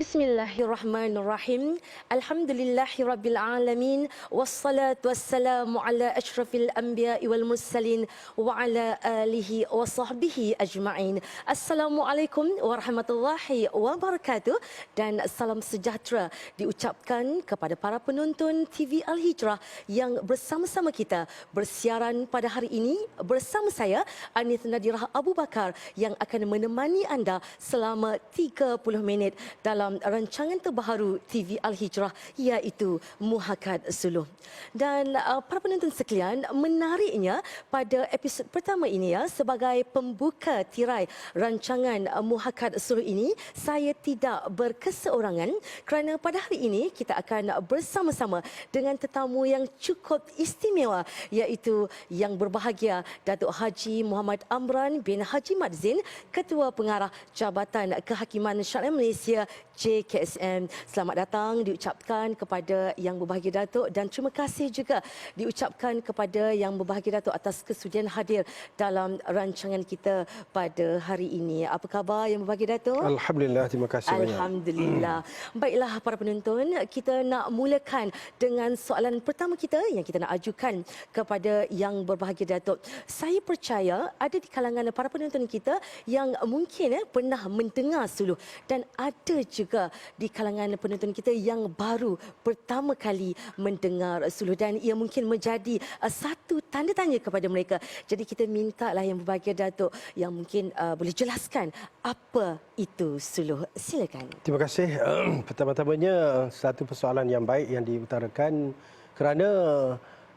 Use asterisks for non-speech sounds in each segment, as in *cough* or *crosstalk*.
Bismillahirrahmanirrahim. Alhamdulillahirabbil alamin wassalatu wassalamu ala asyrafil anbiya'i wal mursalin wa ala alihi wa sahbihi ajma'in. Assalamualaikum warahmatullahi wabarakatuh dan salam sejahtera diucapkan kepada para penonton TV Al Hijrah yang bersama-sama kita bersiaran pada hari ini bersama saya Anith Nadirah Abu Bakar yang akan menemani anda selama 30 minit dalam dalam rancangan terbaru TV Al Hijrah iaitu Muhakat Suluh. Dan uh, para penonton sekalian, menariknya pada episod pertama ini ya sebagai pembuka tirai rancangan uh, Muhakat Suluh ini, saya tidak berkeseorangan kerana pada hari ini kita akan bersama-sama dengan tetamu yang cukup istimewa iaitu yang berbahagia Datuk Haji Muhammad Amran bin Haji Madzin, Ketua Pengarah Jabatan Kehakiman Syariah Malaysia JKSM. Selamat datang diucapkan kepada Yang Berbahagia Datuk dan terima kasih juga diucapkan kepada Yang Berbahagia Datuk atas kesudian hadir dalam rancangan kita pada hari ini. Apa khabar Yang Berbahagia Datuk? Alhamdulillah, terima kasih banyak. Alhamdulillah. Baiklah para penonton, kita nak mulakan dengan soalan pertama kita yang kita nak ajukan kepada Yang Berbahagia Datuk. Saya percaya ada di kalangan para penonton kita yang mungkin eh, pernah mendengar suluh dan ada juga juga di kalangan penonton kita yang baru pertama kali mendengar suluh dan ia mungkin menjadi uh, satu tanda tanya kepada mereka. Jadi kita minta lah yang berbahagia Datuk yang mungkin uh, boleh jelaskan apa itu suluh. Silakan. Terima kasih. *clears throat* Pertama-tamanya satu persoalan yang baik yang diutarakan kerana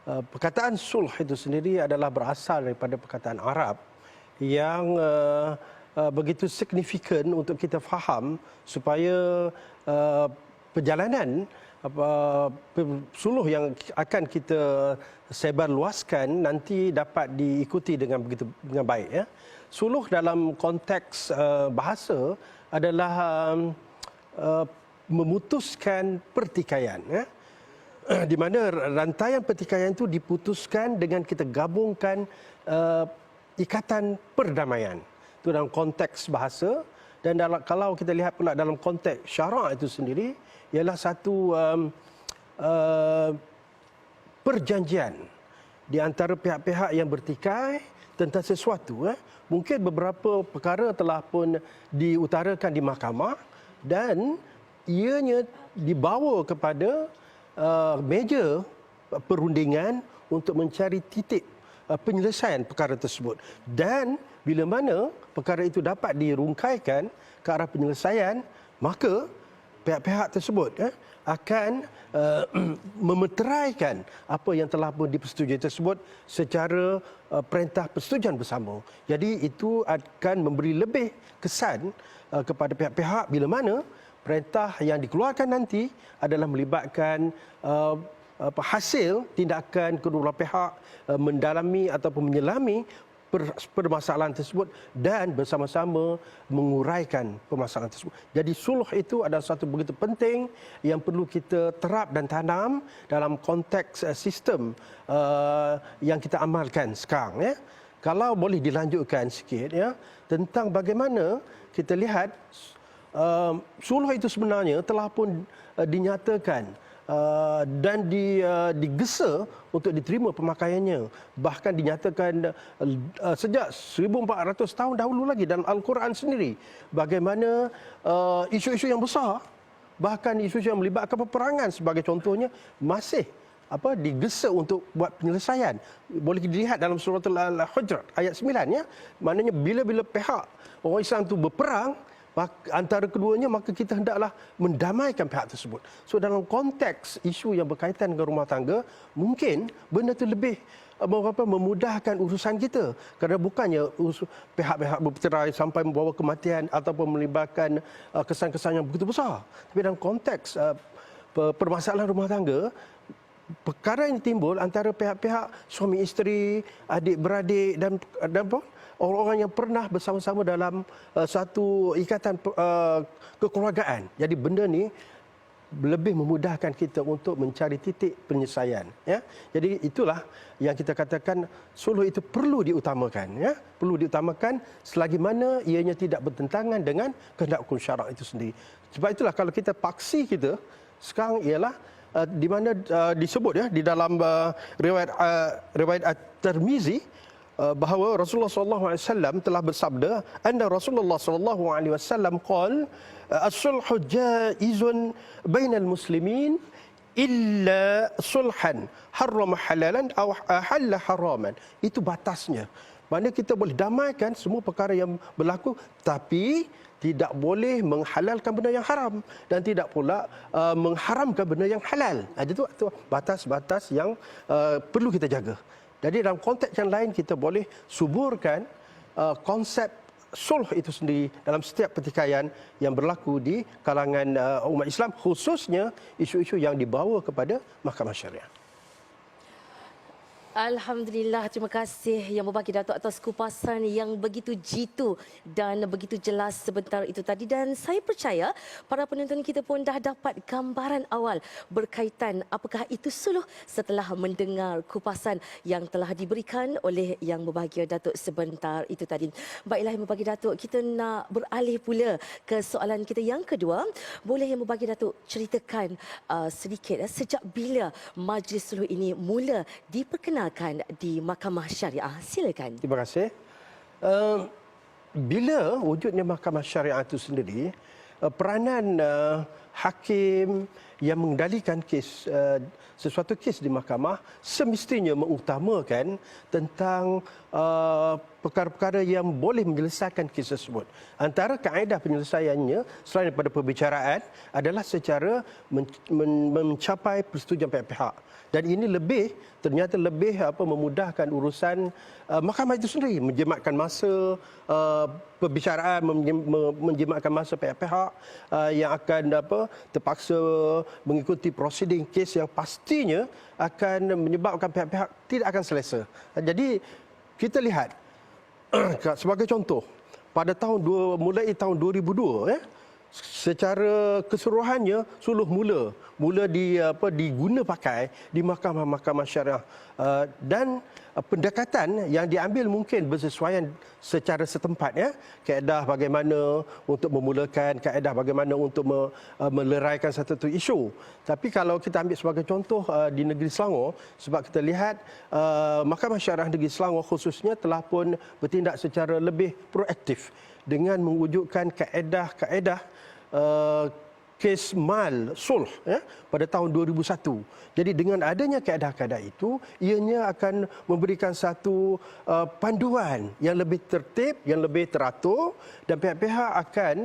uh, perkataan sulh itu sendiri adalah berasal daripada perkataan Arab yang uh, uh, begitu signifikan untuk kita faham supaya uh, perjalanan uh, suluh yang akan kita sebar luaskan nanti dapat diikuti dengan begitu dengan baik ya. Suluh dalam konteks uh, bahasa adalah um, uh, memutuskan pertikaian ya. *clears throat* Di mana rantaian pertikaian itu diputuskan dengan kita gabungkan uh, ikatan perdamaian itu dalam konteks bahasa dan dalam, kalau kita lihat pula dalam konteks syarak itu sendiri ialah satu um, uh, perjanjian di antara pihak-pihak yang bertikai tentang sesuatu eh. mungkin beberapa perkara telah pun diutarakan di mahkamah dan ianya dibawa kepada uh, meja perundingan untuk mencari titik uh, penyelesaian perkara tersebut dan bila mana perkara itu dapat dirungkaikan ke arah penyelesaian, maka pihak-pihak tersebut eh, akan uh, *clears throat* memeteraikan apa yang telah pun dipersetujui tersebut secara uh, perintah persetujuan bersama. Jadi itu akan memberi lebih kesan uh, kepada pihak-pihak bila mana perintah yang dikeluarkan nanti adalah melibatkan uh, hasil tindakan kedua belah pihak uh, mendalami ataupun menyelami permasalahan tersebut dan bersama-sama menguraikan permasalahan tersebut. Jadi suluh itu adalah satu begitu penting yang perlu kita terap dan tanam dalam konteks uh, sistem uh, yang kita amalkan sekarang ya. Kalau boleh dilanjutkan sikit ya tentang bagaimana kita lihat uh, suluh itu sebenarnya telah pun uh, dinyatakan Uh, dan di, uh, digesa untuk diterima pemakaiannya. Bahkan dinyatakan uh, sejak 1400 tahun dahulu lagi dalam Al-Quran sendiri. Bagaimana uh, isu-isu yang besar, bahkan isu-isu yang melibatkan peperangan sebagai contohnya, masih apa digesa untuk buat penyelesaian. Boleh dilihat dalam surah Al-Hujurat ayat 9 ya. Maknanya bila-bila pihak orang Islam itu berperang, antara keduanya maka kita hendaklah mendamaikan pihak tersebut. So dalam konteks isu yang berkaitan dengan rumah tangga, mungkin benda itu lebih uh, apa memudahkan urusan kita kerana bukannya pihak-pihak bercerai sampai membawa kematian ataupun melibatkan uh, kesan-kesan yang begitu besar. Tapi dalam konteks uh, permasalahan rumah tangga, perkara yang timbul antara pihak-pihak suami isteri, adik-beradik dan dan apa? Orang-orang yang pernah bersama-sama dalam uh, satu ikatan uh, kekeluargaan. Jadi benda ni lebih memudahkan kita untuk mencari titik penyelesaian ya. Jadi itulah yang kita katakan suluh itu perlu diutamakan ya. Perlu diutamakan selagi mana ianya tidak bertentangan dengan kehendak hukum syarak itu sendiri. Sebab itulah kalau kita paksi kita sekarang ialah uh, di mana uh, disebut ya di dalam uh, riwayat uh, riwayat At-Tirmizi uh, bahawa Rasulullah wasallam telah bersabda anna Rasulullah alaihi wasallam qol as-sulhu jaizun bainal muslimin illa sulhan harrama halalan aw ahalla haraman itu batasnya mana kita boleh damaikan semua perkara yang berlaku tapi tidak boleh menghalalkan benda yang haram dan tidak pula uh, mengharamkan benda yang halal. Itu itu batas-batas yang uh, perlu kita jaga. Jadi dalam konteks yang lain kita boleh suburkan uh, konsep sulh itu sendiri dalam setiap pertikaian yang berlaku di kalangan uh, umat Islam khususnya isu-isu yang dibawa kepada mahkamah syariah. Alhamdulillah, terima kasih yang berbagi Datuk atas kupasan yang begitu jitu dan begitu jelas sebentar itu tadi. Dan saya percaya para penonton kita pun dah dapat gambaran awal berkaitan apakah itu suluh setelah mendengar kupasan yang telah diberikan oleh yang berbahagia Datuk sebentar itu tadi. Baiklah yang berbagi Datuk, kita nak beralih pula ke soalan kita yang kedua. Boleh yang berbagi Datuk ceritakan uh, sedikit uh, sejak bila majlis suluh ini mula diperkenalkan dilaksanakan di Mahkamah Syariah. Silakan. Terima kasih. Uh, bila wujudnya Mahkamah Syariah itu sendiri, uh, peranan uh, hakim yang mengendalikan kes uh, sesuatu kes di mahkamah semestinya mengutamakan tentang uh, perkara-perkara yang boleh menyelesaikan kes tersebut. Antara kaedah penyelesaiannya selain daripada perbicaraan adalah secara mencapai persetujuan pihak-pihak dan ini lebih ternyata lebih apa memudahkan urusan uh, mahkamah itu sendiri menjematkan masa uh, perbicaraan menjematkan masa pihak-pihak uh, yang akan apa terpaksa mengikuti prosiding kes yang pastinya akan menyebabkan pihak-pihak tidak akan selesa. Jadi kita lihat sebagai contoh pada tahun dua, mulai tahun 2002 ya secara keseluruhannya suluh mula. Mula di apa diguna pakai di mahkamah-mahkamah syariah. Uh, dan uh, pendekatan yang diambil mungkin bersesuaian secara setempat ya. Kaedah bagaimana untuk memulakan kaedah bagaimana untuk me, uh, meleraikan satu isu. Tapi kalau kita ambil sebagai contoh uh, di negeri Selangor sebab kita lihat uh, mahkamah syariah negeri Selangor khususnya telah pun bertindak secara lebih proaktif dengan mewujudkan kaedah-kaedah uh, kes mal sulh ya, pada tahun 2001. Jadi dengan adanya kaedah-kaedah itu, ianya akan memberikan satu uh, panduan yang lebih tertib, yang lebih teratur dan pihak-pihak akan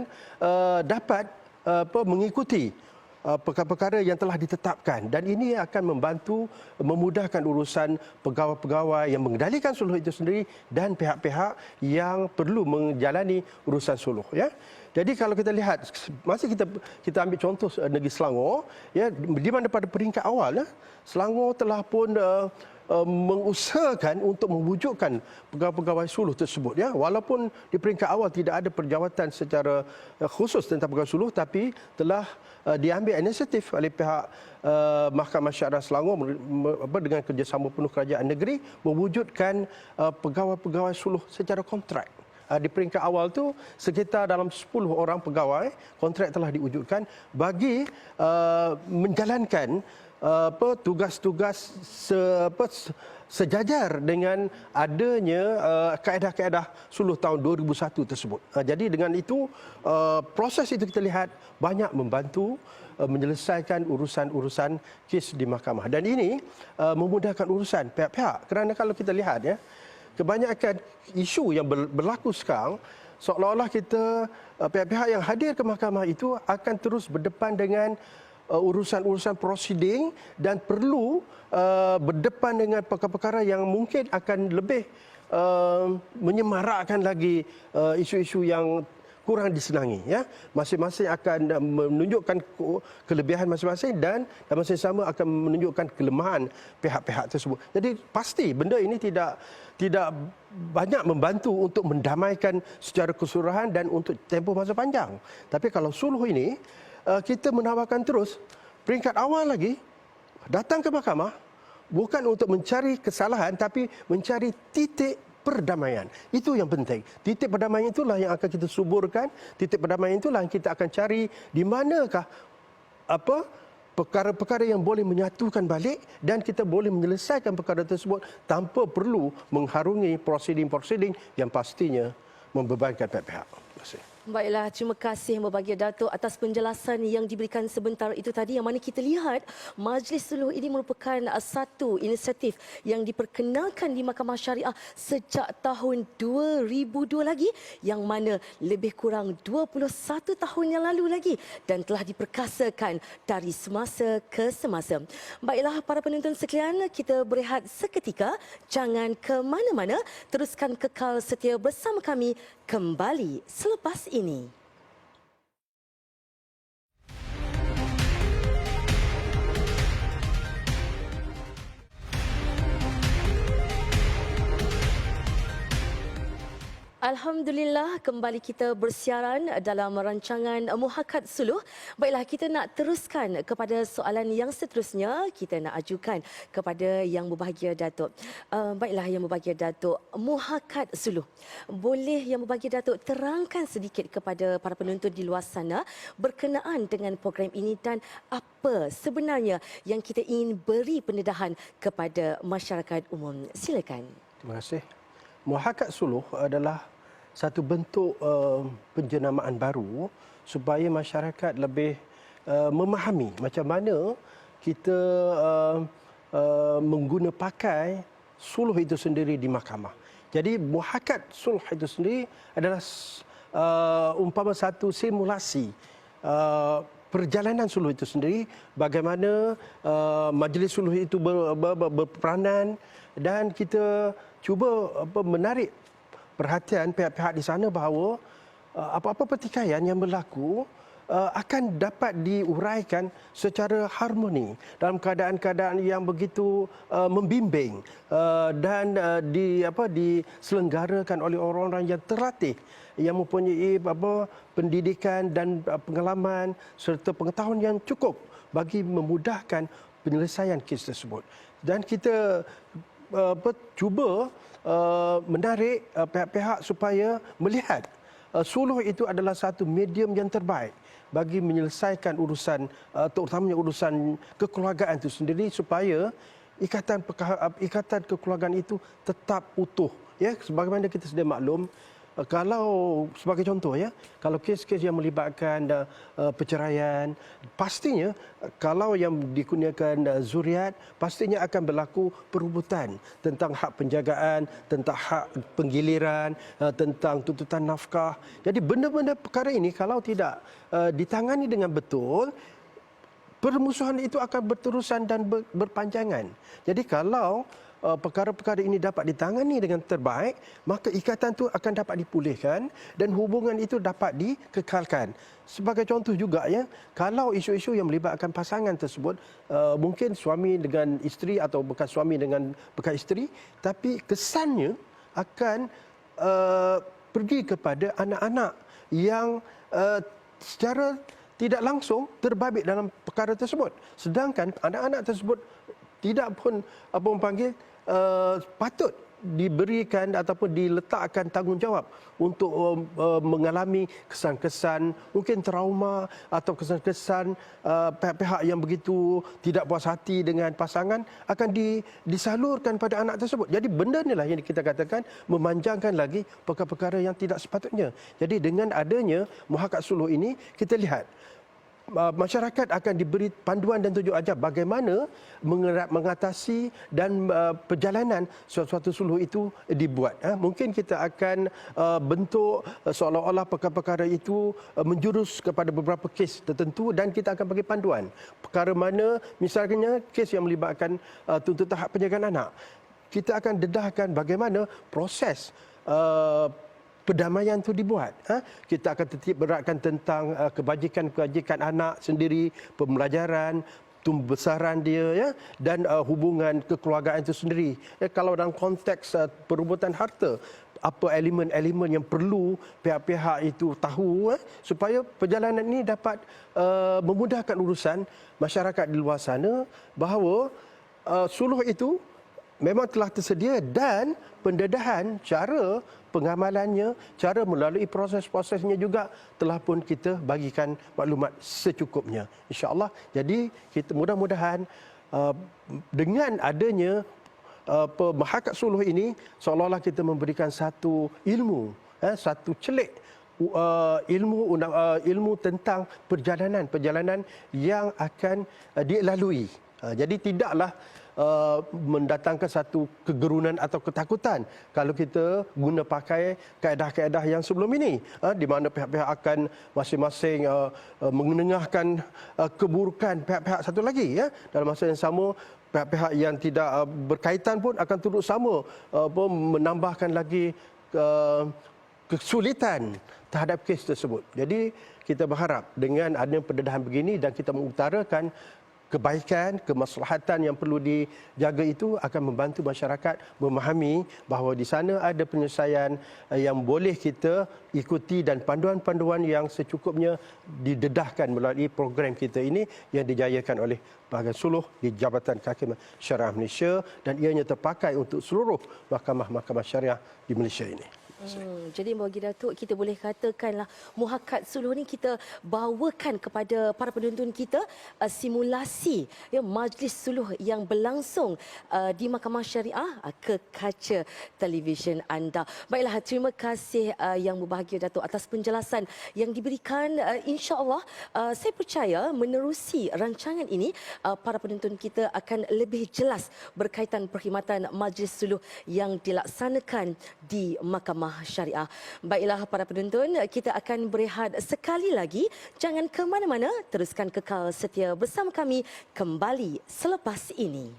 uh, dapat uh, apa, mengikuti perkara-perkara yang telah ditetapkan dan ini akan membantu memudahkan urusan pegawai-pegawai yang mengendalikan suluh itu sendiri dan pihak-pihak yang perlu menjalani urusan suluh ya. Jadi kalau kita lihat masa kita kita ambil contoh uh, negeri Selangor ya di mana pada peringkat awal ya Selangor telah pun uh, uh, mengusahakan untuk mewujudkan pegawai-pegawai suluh tersebut ya. Walaupun di peringkat awal tidak ada perjawatan secara uh, khusus tentang pegawai suluh tapi telah uh, diambil inisiatif oleh pihak Mahkamah Syariah Selangor dengan kerjasama penuh kerajaan negeri mewujudkan pegawai-pegawai suluh secara kontrak. Di peringkat awal tu sekitar dalam 10 orang pegawai kontrak telah diwujudkan bagi uh, menjalankan apa tugas-tugas se, apa, sejajar dengan adanya uh, kaedah-kaedah suluh tahun 2001 tersebut. Uh, jadi dengan itu uh, proses itu kita lihat banyak membantu uh, menyelesaikan urusan-urusan kes di mahkamah dan ini uh, memudahkan urusan pihak-pihak kerana kalau kita lihat ya kebanyakan isu yang berlaku sekarang seolah-olah kita uh, pihak-pihak yang hadir ke mahkamah itu akan terus berdepan dengan urusan-urusan prosiding dan perlu uh, berdepan dengan perkara-perkara yang mungkin akan lebih uh, menyemarakkan lagi uh, isu-isu yang kurang disenangi ya. Masing-masing akan uh, menunjukkan kelebihan masing-masing dan dalam masa yang sama akan menunjukkan kelemahan pihak-pihak tersebut. Jadi pasti benda ini tidak tidak banyak membantu untuk mendamaikan secara keseluruhan dan untuk tempoh masa panjang. Tapi kalau suluh ini uh, kita menawarkan terus peringkat awal lagi datang ke mahkamah bukan untuk mencari kesalahan tapi mencari titik perdamaian. Itu yang penting. Titik perdamaian itulah yang akan kita suburkan, titik perdamaian itulah yang kita akan cari di manakah apa perkara-perkara yang boleh menyatukan balik dan kita boleh menyelesaikan perkara tersebut tanpa perlu mengharungi prosiding-prosiding yang pastinya membebankan pihak-pihak. Terima kasih. Baiklah, terima kasih Membahagia Datuk atas penjelasan yang diberikan sebentar itu tadi yang mana kita lihat Majlis Suluh ini merupakan uh, satu inisiatif yang diperkenalkan di Mahkamah Syariah sejak tahun 2002 lagi yang mana lebih kurang 21 tahun yang lalu lagi dan telah diperkasakan dari semasa ke semasa. Baiklah para penonton sekalian, kita berehat seketika. Jangan ke mana-mana, teruskan kekal setia bersama kami kembali selepas ini. দেখিনি Alhamdulillah kembali kita bersiaran dalam rancangan Muhakat Suluh. Baiklah kita nak teruskan kepada soalan yang seterusnya kita nak ajukan kepada yang berbahagia Datuk. Uh, baiklah yang berbahagia Datuk, Muhakat Suluh. Boleh yang berbahagia Datuk terangkan sedikit kepada para penonton di luar sana berkenaan dengan program ini dan apa sebenarnya yang kita ingin beri pendedahan kepada masyarakat umum. Silakan. Terima kasih. Muhakat suluh adalah satu bentuk uh, penjenamaan baru supaya masyarakat lebih uh, memahami macam mana kita uh, uh, mengguna pakai suluh itu sendiri di mahkamah. Jadi muhakat suluh itu sendiri adalah uh, umpama satu simulasi uh, perjalanan suluh itu sendiri bagaimana uh, majlis suluh itu ber, ber, ber, berperanan dan kita cuba apa, menarik perhatian pihak-pihak di sana bahawa uh, apa-apa pertikaian yang berlaku uh, akan dapat diuraikan secara harmoni dalam keadaan-keadaan yang begitu uh, membimbing uh, dan uh, di apa diselenggarakan oleh orang-orang yang terlatih yang mempunyai apa pendidikan dan uh, pengalaman serta pengetahuan yang cukup bagi memudahkan penyelesaian kes tersebut. Dan kita uh, cuba uh, menarik uh, pihak-pihak supaya melihat uh, suluh itu adalah satu medium yang terbaik bagi menyelesaikan urusan uh, terutamanya urusan kekeluargaan itu sendiri supaya ikatan ikatan kekeluargaan itu tetap utuh ya. Sebagaimana kita sedia maklum Uh, kalau sebagai contoh ya kalau kes-kes yang melibatkan uh, perceraian pastinya kalau yang dikurniakan uh, zuriat pastinya akan berlaku perebutan tentang hak penjagaan tentang hak penggiliran uh, tentang tuntutan nafkah. Jadi benda-benda perkara ini kalau tidak uh, ditangani dengan betul permusuhan itu akan berterusan dan ber, berpanjangan. Jadi kalau perkara-perkara ini dapat ditangani dengan terbaik, maka ikatan itu akan dapat dipulihkan dan hubungan itu dapat dikekalkan. Sebagai contoh juga ya, kalau isu-isu yang melibatkan pasangan tersebut uh, mungkin suami dengan isteri atau bekas suami dengan bekas isteri, tapi kesannya akan uh, pergi kepada anak-anak yang uh, secara tidak langsung terbabit dalam perkara tersebut. Sedangkan anak-anak tersebut tidak pun apa panggil uh, patut diberikan ataupun diletakkan tanggungjawab untuk uh, mengalami kesan-kesan mungkin trauma atau kesan-kesan uh, pihak-pihak yang begitu tidak puas hati dengan pasangan akan di, disalurkan pada anak tersebut. Jadi benda inilah yang kita katakan memanjangkan lagi perkara-perkara yang tidak sepatutnya. Jadi dengan adanya muhakat suluh ini kita lihat masyarakat akan diberi panduan dan tunjuk ajar bagaimana mengatasi dan uh, perjalanan suatu suluh itu dibuat. Ha? Mungkin kita akan uh, bentuk seolah-olah perkara-perkara itu menjurus kepada beberapa kes tertentu dan kita akan bagi panduan. Perkara mana misalnya kes yang melibatkan tuntutan hak penjagaan anak. Kita akan dedahkan bagaimana proses perdamaian itu dibuat. Ha? Kita akan tetap beratkan tentang uh, kebajikan-kebajikan anak sendiri, pembelajaran, tumbesaran dia ya dan uh, hubungan kekeluargaan itu sendiri. Ya, kalau dalam konteks uh, perebutan harta, apa elemen-elemen yang perlu pihak-pihak itu tahu eh, supaya perjalanan ini dapat uh, memudahkan urusan masyarakat di luar sana bahawa uh, suluh itu memang telah tersedia dan pendedahan cara pengamalannya, cara melalui proses-prosesnya juga telah pun kita bagikan maklumat secukupnya. InsyaAllah. Jadi kita mudah-mudahan uh, dengan adanya uh, mahakat suluh ini seolah-olah kita memberikan satu ilmu, eh, satu celik uh, ilmu uh, ilmu tentang perjalanan perjalanan yang akan uh, dilalui. Uh, jadi tidaklah Uh, mendatangkan satu kegerunan atau ketakutan kalau kita guna pakai kaedah-kaedah yang sebelum ini uh, di mana pihak-pihak akan masing-masing uh, uh, menengahkan uh, keburukan pihak-pihak satu lagi ya dalam masa yang sama pihak-pihak yang tidak uh, berkaitan pun akan turut sama uh, menambahkan lagi uh, kesulitan terhadap kes tersebut. Jadi kita berharap dengan adanya pendedahan begini dan kita mengutarakan kebaikan, kemaslahatan yang perlu dijaga itu akan membantu masyarakat memahami bahawa di sana ada penyelesaian yang boleh kita ikuti dan panduan-panduan yang secukupnya didedahkan melalui program kita ini yang dijayakan oleh Bahagian Suluh di Jabatan Kehakiman Syariah Malaysia dan ianya terpakai untuk seluruh mahkamah-mahkamah syariah di Malaysia ini. Hmm, jadi bagi Datuk kita boleh katakanlah muhakat suluh ni kita bawakan kepada para penonton kita uh, simulasi ya majlis suluh yang berlangsung uh, di Mahkamah Syariah uh, ke kaca televisyen anda. Baiklah terima kasih uh, yang berbahagia Datuk atas penjelasan yang diberikan uh, insya-Allah uh, saya percaya menerusi rancangan ini uh, para penonton kita akan lebih jelas berkaitan perkhidmatan majlis suluh yang dilaksanakan di Mahkamah Mahkamah Syariah. Baiklah para penonton, kita akan berehat sekali lagi. Jangan ke mana-mana, teruskan kekal setia bersama kami kembali selepas ini.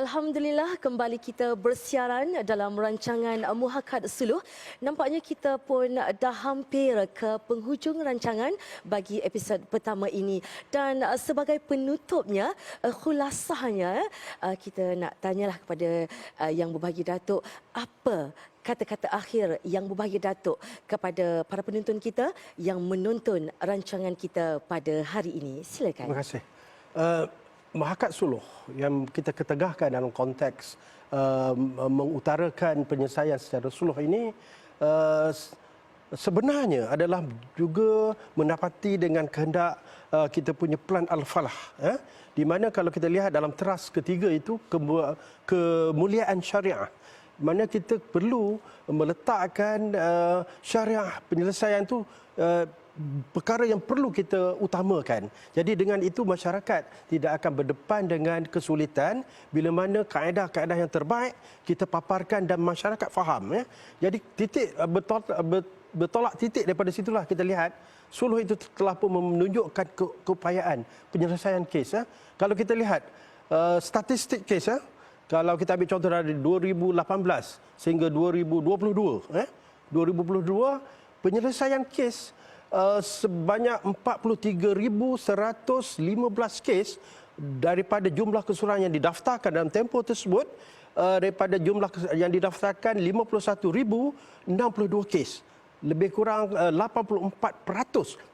Alhamdulillah kembali kita bersiaran dalam rancangan Muhakkad Suluh. Nampaknya kita pun dah hampir ke penghujung rancangan bagi episod pertama ini. Dan uh, sebagai penutupnya, uh, khulasahnya, uh, kita nak tanyalah kepada Yang Berbahagia Datuk, apa kata-kata akhir Yang Berbahagia Datuk kepada para penonton kita yang menonton rancangan kita pada hari ini. Silakan. Terima kasih. Uh, Mahakat Suluh yang kita ketegahkan dalam konteks uh, mengutarakan penyelesaian secara suluh ini uh, sebenarnya adalah juga mendapati dengan kehendak uh, kita punya plan Al-Falah. Eh? Di mana kalau kita lihat dalam teras ketiga itu kemuliaan syariah mana kita perlu meletakkan uh, syariah penyelesaian itu uh, perkara yang perlu kita utamakan. Jadi dengan itu masyarakat tidak akan berdepan dengan kesulitan bila mana kaedah-kaedah yang terbaik kita paparkan dan masyarakat faham ya. Jadi titik uh, betul uh, bertolak titik daripada situlah kita lihat suluh itu telah pun menunjukkan ke, keupayaan penyelesaian kes ya. Kalau kita lihat uh, statistik kes ya, kalau kita ambil contoh dari 2018 sehingga 2022 eh 2022 penyelesaian kes uh, sebanyak 43,115 kes daripada jumlah keseluruhan yang didaftarkan dalam tempoh tersebut uh, daripada jumlah yang didaftarkan 51,062 kes lebih kurang uh, 84%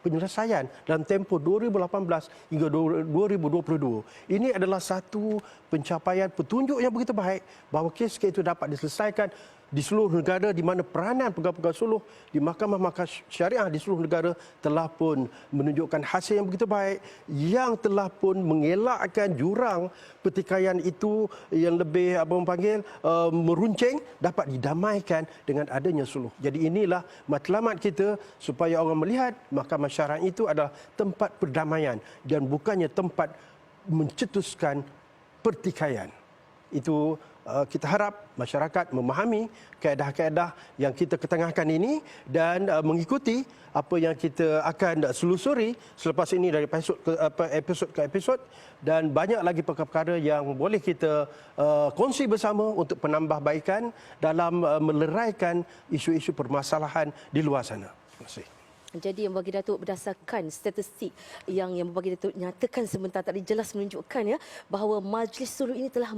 penyelesaian dalam tempoh 2018 hingga 2022. Ini adalah satu pencapaian petunjuk yang begitu baik bahawa kes-kes itu dapat diselesaikan di seluruh negara di mana peranan pegawai-pegawai suluh di mahkamah-mahkamah syariah di seluruh negara telah pun menunjukkan hasil yang begitu baik yang telah pun mengelakkan jurang pertikaian itu yang lebih apa memanggil uh, meruncing dapat didamaikan dengan adanya suluh. Jadi inilah matlamat kita supaya orang melihat mahkamah syariah itu adalah tempat perdamaian dan bukannya tempat mencetuskan pertikaian. Itu Uh, kita harap masyarakat memahami kaedah-kaedah yang kita ketengahkan ini dan uh, mengikuti apa yang kita akan selusuri selepas ini dari episod ke episod ke episod dan banyak lagi perkara-perkara yang boleh kita uh, kongsi bersama untuk penambahbaikan dalam meleraikan isu-isu permasalahan di luar sana. Terima kasih. Jadi yang bagi Datuk berdasarkan statistik yang yang bagi Datuk nyatakan sebentar tadi jelas menunjukkan ya bahawa majlis sulh ini telah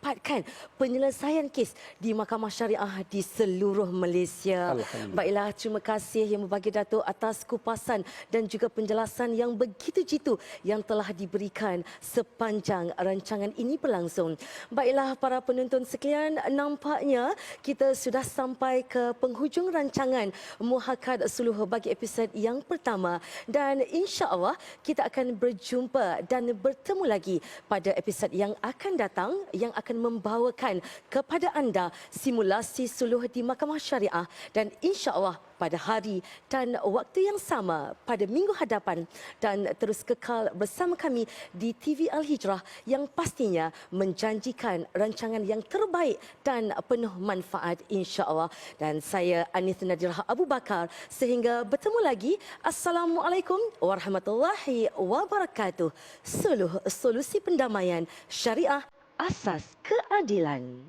mempercepatkan penyelesaian kes di Mahkamah Syariah di seluruh Malaysia. Baiklah, terima kasih yang bagi Datuk atas kupasan dan juga penjelasan yang begitu jitu yang telah diberikan sepanjang rancangan ini berlangsung. Baiklah para penonton sekalian, nampaknya kita sudah sampai ke penghujung rancangan Muhakad Suluh bagi episod yang pertama dan insya-Allah kita akan berjumpa dan bertemu lagi pada episod yang akan datang yang akan membawakan kepada anda simulasi suluh di Mahkamah Syariah dan insya-Allah pada hari dan waktu yang sama pada minggu hadapan dan terus kekal bersama kami di TV Al Hijrah yang pastinya menjanjikan rancangan yang terbaik dan penuh manfaat insya-Allah dan saya Anis Nadirah Abu Bakar sehingga bertemu lagi. Assalamualaikum warahmatullahi wabarakatuh. Suluh solusi pendamaian syariah asas keadilan